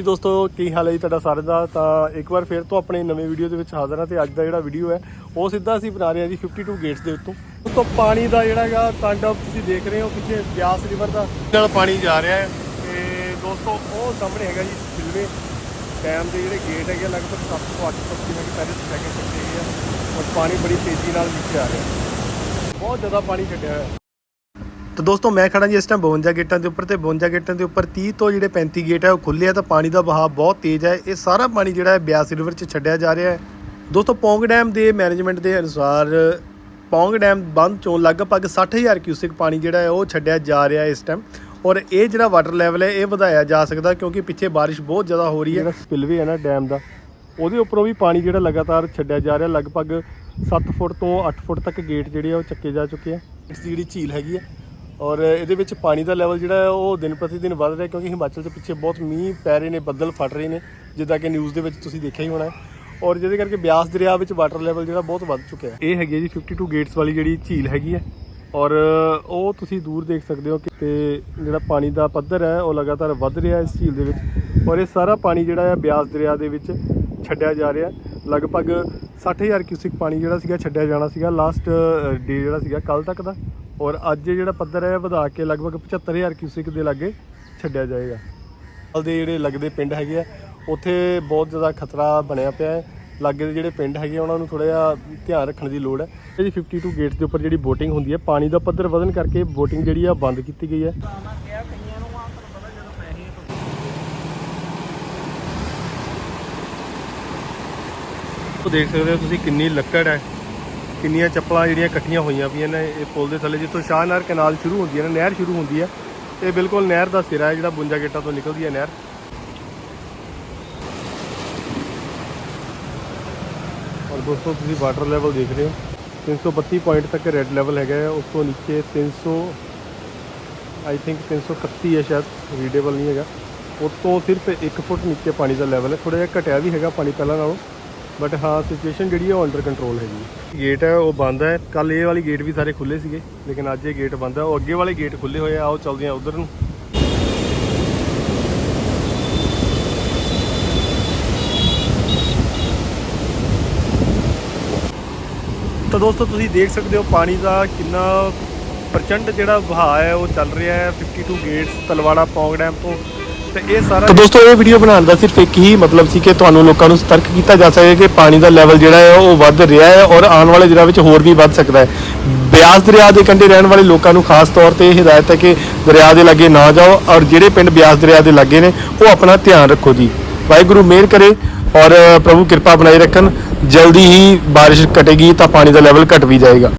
ਜੀ ਦੋਸਤੋ ਕੀ ਹਾਲ ਹੈ ਜੀ ਤੁਹਾਡਾ ਸਾਰਿਆਂ ਦਾ? ਤਾਂ ਇੱਕ ਵਾਰ ਫੇਰ ਤੋਂ ਆਪਣੇ ਨਵੇਂ ਵੀਡੀਓ ਦੇ ਵਿੱਚ ਹਾਜ਼ਰ ਹਾਂ ਤੇ ਅੱਜ ਦਾ ਜਿਹੜਾ ਵੀਡੀਓ ਹੈ ਉਹ ਸਿੱਧਾ ਅਸੀਂ ਬਣਾ ਰਹੇ ਹਾਂ ਜੀ 52 ਗੇਟਸ ਦੇ ਉੱਤੋਂ। ਤੋਂ ਪਾਣੀ ਦਾ ਜਿਹੜਾ ਹੈਗਾ ਤਾਂਡਵ ਤੁਸੀਂ ਦੇਖ ਰਹੇ ਹੋ ਪਿੱਛੇ ਬਿਆਸ ਰਿਵਰ ਦਾ ਨਾਲ ਪਾਣੀ ਜਾ ਰਿਹਾ ਹੈ। ਤੇ ਦੋਸਤੋ ਉਹ ਸਾਹਮਣੇ ਹੈਗਾ ਜੀ ਸਿਲਵੇ ਡੈਮ ਦੇ ਜਿਹੜੇ ਗੇਟ ਹੈਗੇ ਆ, ਲਗਭਗ 7 ਤੋਂ 8 ਫੁੱਟ ਜਿਵੇਂ ਕਿ ਪਹਿਲੇ ਤੁਸੀਂ ਲੈ ਕੇ ਚੱਕੇ ਹੈਗੇ ਆ। ਔਰ ਪਾਣੀ ਬੜੀ ਤੇਜ਼ੀ ਨਾਲ ਨੀਚੇ ਆ ਰਿਹਾ ਬਹੁਤ ਜ਼ਿਆਦਾ ਪਾਣੀ ਛੱਡਿਆ ਹੋਇਆ ਤਾਂ ਦੋਸਤੋ ਮੈਂ ਖੜਾ ਜੀ ਇਸ ਟਾਈਮ 52 ਗੇਟਾਂ ਦੇ ਉੱਪਰ ਤੇ 52 ਗੇਟਾਂ ਦੇ ਉੱਪਰ 30 ਤੋਂ ਜਿਹੜੇ 35 ਗੇਟ ਹੈ ਉਹ ਖੁੱਲੇ ਆ ਤਾਂ ਪਾਣੀ ਦਾ ਵਹਾਅ ਬਹੁਤ ਤੇਜ਼ ਹੈ। ਇਹ ਸਾਰਾ ਪਾਣੀ ਜਿਹੜਾ ਹੈ ਬਿਆਸ ਰਿਵਰ 'ਚ ਛੱਡਿਆ ਜਾ ਰਿਹਾ ਹੈ। ਦੋਸਤੋ ਪੌਂਗ ਡੈਮ ਦੇ ਮੈਨੇਜਮੈਂਟ ਦੇ ਅਨੁਸਾਰ ਪੌਂਗ ਡੈਮ ਬੰਦ ਚੋਂ ਲਗਭਗ 60000 ਕਿਊਸਿਕ ਪਾਣੀ ਜਿਹੜਾ ਹੈ ਉਹ ਛੱਡਿਆ ਜਾ ਰਿਹਾ ਇਸ ਟਾਈਮ ਔਰ ਇਹ ਜਿਹੜਾ ਵਾਟਰ ਲੈਵਲ ਹੈ ਇਹ ਵਧਾਇਆ ਜਾ ਸਕਦਾ ਕਿਉਂਕਿ ਪਿੱਛੇ ਬਾਰਿਸ਼ ਬਹੁਤ ਜ਼ਿਆਦਾ ਹੋ ਰਹੀ ਹੈ। ਜਿਹੜਾ ਸਪਿਲਵੇ ਹੈ ਨਾ ਡੈਮ ਦਾ ਉਹਦੇ ਉੱਪਰੋਂ ਵੀ ਪਾਣੀ ਜਿਹੜਾ ਲਗਾਤਾਰ ਛੱਡਿਆ ਜਾ ਰਿਹਾ ਲਗਭਗ 7 ਫੁੱਟ ਤੋਂ 8 ਫੁੱਟ ਤੱਕ ਗੇਟ ਜਿਹੜੇ ਆ ਉਹ ਚੱਕੇ ਜਾ ਚੁੱਕੇ ਆ। ਇਸ ਦੀ ਜਿਹੜੀ ਝੀਲ ਹੈਗੀ ਆ ਔਰ ਇਹਦੇ ਵਿੱਚ ਪਾਣੀ ਦਾ ਲੈਵਲ ਜਿਹੜਾ ਹੈ ਉਹ ਦਿਨ ਪ੍ਰਤੀ ਦਿਨ ਵੱਧ ਰਿਹਾ ਕਿਉਂਕਿ ਹਿਮਾਚਲ ਦੇ ਪਿੱਛੇ ਬਹੁਤ ਮੀਂਹ ਪੈ ਰਹੇ ਨੇ, ਬੱਦਲ ਫਟ ਰਹੇ ਨੇ, ਜਿੱਦਾਂ ਕਿ ਨਿਊਜ਼ ਦੇ ਵਿੱਚ ਤੁਸੀਂ ਦੇਖਿਆ ਹੀ ਹੋਣਾ ਹੈ। ਔਰ ਜਿਹਦੇ ਕਰਕੇ ਬਿਆਸ ਦਰਿਆ ਵਿੱਚ ਵਾਟਰ ਲੈਵਲ ਜਿਹੜਾ ਬਹੁਤ ਵੱਧ ਚੁੱਕਿਆ ਹੈ। ਇਹ ਹੈਗੀ ਹੈ ਜੀ 52 ਗੇਟਸ ਵਾਲੀ ਜਿਹੜੀ ਝੀਲ ਹੈਗੀ ਹੈ। ਔਰ ਉਹ ਤੁਸੀਂ ਦੂਰ ਦੇਖ ਸਕਦੇ ਹੋ ਕਿ ਤੇ ਜਿਹੜਾ ਪਾਣੀ ਦਾ ਪੱਧਰ ਹੈ, ਉਹ ਲਗਾਤਾਰ ਵੱਧ ਰਿਹਾ ਹੈ ਇਸ ਝੀਲ ਦੇ ਵਿੱਚ। ਔਰ ਇਹ ਸਾਰਾ ਪਾਣੀ ਜਿਹੜਾ ਹੈ ਬਿਆਸ ਦਰਿਆ ਦੇ ਵਿੱਚ ਛੱਡਿਆ ਜਾ ਰਿਹਾ ਹੈ। ਲਗਭਗ 60000 ਕਿਊਸਿਕ ਪਾਣੀ ਜਿਹੜਾ ਸੀਗਾ, ਛੱਡਿਆ ਜਾਣਾ ਸੀਗਾ ਲਾਸਟ ਡੇ ਜਿਹੜਾ ਸੀਗਾ ਕੱਲ ਤੱਕ ਦਾ। ਔਰ ਅੱਜ ਇਹ ਜਿਹੜਾ ਪੱਧਰ ਹੈ ਵਧਾ ਕੇ ਲਗਭਗ 75000 ਕਿਊਸਿਕ ਦੇ ਲਾਗੇ ਛੱਡਿਆ ਜਾਏਗਾ। ਨਾਲ ਦੇ ਜਿਹੜੇ ਲੱਗਦੇ ਪਿੰਡ ਹੈਗੇ ਆ ਉੱਥੇ ਬਹੁਤ ਜ਼ਿਆਦਾ ਖਤਰਾ ਬਣਿਆ ਪਿਆ ਹੈ। ਲਾਗੇ ਦੇ ਜਿਹੜੇ ਪਿੰਡ ਹੈਗੇ ਆ, ਉਹਨਾਂ ਨੂੰ ਥੋੜਾ ਜਿਹਾ ਧਿਆਨ ਰੱਖਣ ਦੀ ਲੋੜ ਹੈ। ਇਹ ਜੀ 52 ਗੇਟਸ ਦੇ ਉੱਪਰ ਜਿਹੜੀ VOTING ਹੁੰਦੀ ਹੈ ਪਾਣੀ ਦਾ ਪੱਧਰ ਵਧਣ ਕਰਕੇ VOTING ਜਿਹੜੀ ਆ ਬੰਦ ਕੀਤੀ ਗਈ ਹੈ। ਉਹ ਦੇਖ ਸਕਦੇ ਹੋ ਤੁਸੀਂ ਕਿੰਨੀ ਲੱਕੜ ਹੈ। ਕਿੰਨੀਆਂ ਚੱਪਲਾਂ ਜਿਹੜੀਆਂ ਇਕੱਠੀਆਂ ਹੋਈਆਂ ਪਈਆਂ ਨੇ ਇਹ ਪੁਲ ਦੇ ਥੱਲੇ, ਜਿੱਥੋਂ ਸ਼ਾਹਨਾਰ ਕਨਾਲ ਸ਼ੁਰੂ ਹੁੰਦੀ ਹੈ ਨਾ, ਨਹਿਰ ਸ਼ੁਰੂ ਹੁੰਦੀ ਹੈ। ਇਹ ਬਿਲਕੁਲ ਨਹਿਰ ਦਾ ਸਿਰਾ ਹੈ, ਜਿਹੜਾ 52 ਗੇਟਾਂ ਤੋਂ ਨਿਕਲਦੀ ਹੈ ਨਹਿਰ। ਔਰ ਦੋਸਤੋ, ਤੁਸੀਂ ਵਾਟਰ ਲੈਵਲ ਦੇਖ ਰਹੇ ਹੋ। 332 ਪੁਆਇੰਟ ਤੱਕ ਰੈੱਡ ਲੈਵਲ ਹੈਗਾ ਹੈ। ਉਸ ਤੋਂ ਨੀਚੇ 300 ਆਈ ਥਿੰਕ 331 ਹੈ ਸ਼ਾਇਦ ਰੀਡੇਬਲ ਨਹੀਂ ਹੈਗਾ। ਉਸ ਤੋਂ ਸਿਰਫ 1 ਫੁੱਟ ਨੀਚੇ ਪਾਣੀ ਦਾ ਲੈਵਲ ਹੈ। ਥੋੜਾ ਜਿਹਾ ਘਟਿਆ ਵੀ ਹੈਗਾ ਪਾਣੀ ਪਹਿਲਾਂ ਨਾਲੋਂ। ਬਟ ਹਾਂ ਸਿਚੁਏਸ਼ਨ ਜਿਹੜੀ ਹੈ ਉਹ ਅੰਡਰ ਕੰਟਰੋਲ ਹੈਗੀ ਗੇਟ ਹੈ, ਉਹ ਬੰਦ ਹੈ। ਕੱਲ ਇਹ ਵਾਲੀ ਗੇਟ ਵੀ ਸਾਰੇ ਖੁੱਲੇ ਸੀਗੇ, ਲੇਕਿਨ ਅੱਜ ਇਹ ਗੇਟ ਬੰਦ ਹੈ। ਉਹ ਅੱਗੇ ਵਾਲੇ ਗੇਟ ਖੁੱਲੇ ਹੋਏ ਆ ਆਓ ਚੱਲਦੇ ਆ ਉਧਰ ਨੂੰ। ਤਾਂ ਦੋਸਤੋ, ਤੁਸੀਂ ਦੇਖ ਸਕਦੇ ਹੋ ਪਾਣੀ ਦਾ ਕਿੰਨਾ ਪ੍ਰਚੰਡ ਜਿਹੜਾ ਵਹਾਅ ਹੈ, ਉਹ ਚੱਲ ਰਿਹਾ ਹੈ। 52 ਗੇਟਸ ਤਲਵਾੜਾ ਪੌਂਗ ਡੈਮ ਤੋਂ ਤੇ ਇਹ ਸਾਰਾ ਤਾਂ ਦੋਸਤੋ, ਇਹ ਵੀਡੀਓ ਬਣਾਉਣ ਦਾ ਸਿਰਫ ਇੱਕ ਹੀ ਮਤਲਬ ਸੀ ਕਿ ਤੁਹਾਨੂੰ ਲੋਕਾਂ ਨੂੰ ਸਤਰਕ ਕੀਤਾ ਜਾ ਸਕੇ ਕਿ ਪਾਣੀ ਦਾ ਲੈਵਲ ਜਿਹੜਾ ਹੈ ਉਹ ਵੱਧ ਰਿਹਾ ਹੈ ਔਰ ਆਉਣ ਵਾਲੇ ਦਿਨਾਂ ਵਿੱਚ ਹੋਰ ਵੀ ਵੱਧ ਸਕਦਾ ਹੈ। ਬਿਆਸ ਦਰਿਆ ਦੇ ਕੰਢੇ ਰਹਿਣ ਵਾਲੇ ਲੋਕਾਂ ਨੂੰ ਖਾਸ ਤੌਰ ਤੇ ਇਹ ਹਦਾਇਤ ਹੈ ਕਿ ਦਰਿਆ ਦੇ ਲਾਗੇ ਨਾ ਜਾਓ ਔਰ ਜਿਹੜੇ ਪਿੰਡ ਬਿਆਸ ਦਰਿਆ ਦੇ ਲਾਗੇ ਨੇ, ਉਹ ਆਪਣਾ ਧਿਆਨ ਰੱਖੋ ਜੀ। ਵਾਹਿਗੁਰੂ ਮਿਹਰ ਕਰੇ ਔਰ ਪ੍ਰਭੂ ਕਿਰਪਾ ਬਣਾਈ ਰੱਖਣ। ਜਲਦੀ ਹੀ ਬਾਰਿਸ਼ ਘਟੇਗੀ ਤਾਂ ਪਾਣੀ ਦਾ ਲੈਵਲ ਘਟ ਵੀ ਜਾਏਗਾ।